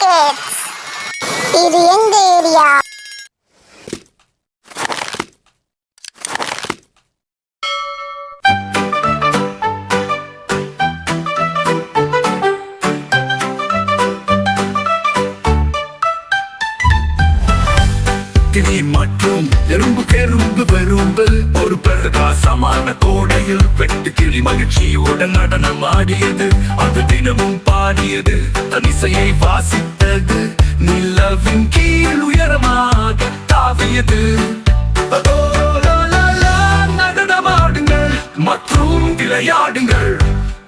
it's eating பட்டினி மற்றும் எறும்பு கெரும்பு வெறும்பு. ஒரு பிரகாசமான கோடையில் வெட்டு கிளி மகிழ்ச்சியுடன் நடனம் ஆடியது. அது தினமும் பாடியது. தனிசையை வாசித்தது. நிலவின் கீழ் உயரமாக தாவியது. நடனமாடுங்கள். மற்றும் விளையாடுங்கள்.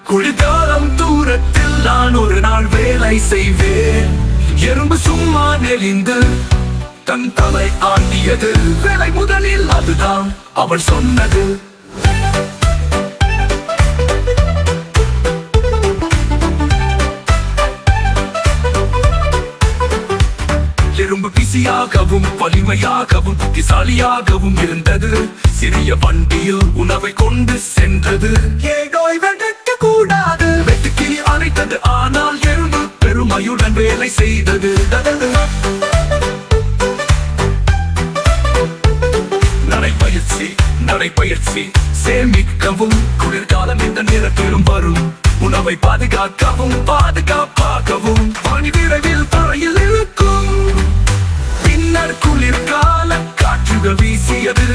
குளிர்காலம் தூரத்தில் நான் ஒரு நாள் வேலை செய்வேன். எறும்பு சும்மா நெளிந்து தன் தலை ஆண்டியது. வேலை முதலில் அதுதான் அவள் சொன்னது. எறும்பு பிசியாகவும் வலிமையாகவும் புத்திசாலியாகவும் இருந்தது. சிறிய வண்டியில் உணவை கொண்டு சென்றது. வெட்ட கூடாது. வெட்டுக்கிளி அழைத்தது ஆனால் எறும்பு பெருமையுடன் வேலை செய்தது. நடைப்பயிற்சி நடைப்பயிற்சி சேமிக்கவும் குளிர்காலம் இந்த நேரத்திலும் வரும். உணவை பாதுகாக்கவும் பாதுகாப்பாகவும் பணி விரைவில் தரையில் இருக்கும் பின்னர் குளிர்கால காற்றுகள் வீசியது.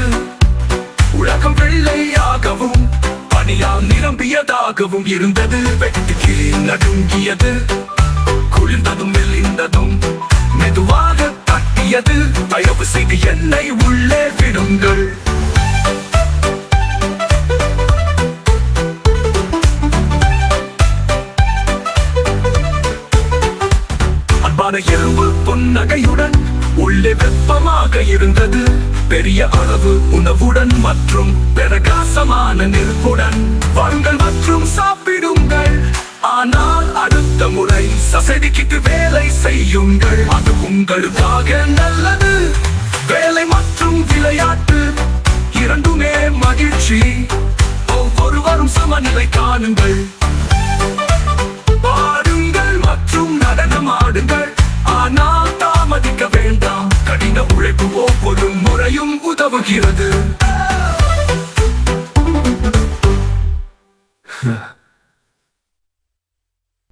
உலகம் வெள்ளையாகவும் பனியால் நிரம்பியதாகவும் இருந்தது. வெட்டுக்கு நடுங்கியது. குளிர்ந்ததும் மெலிந்ததும் மெதுவாக தட்டியது. தயவு செய்து என்னை அன்பான எறும்பு புன்னகையுடன் உள்ளே வெப்பமாக இருந்தது. பெரிய அளவு உணவுடன் மற்றும் பிரகாசமான நெருப்புடன். வாருங்கள் மற்றும் சாப்பிடுங்கள். ஆனால் அடுத்த முறை சசடிக்கிட்டு வேலை செய்யுங்கள். அது உங்களுக்காக நல்லது. வேலை மற்றும் விளையாட்டு இரண்டுமே மகிழ்ச்சி. ஒவ்வொருவரும் சமநிலை காணுங்கள். தாமதிக்க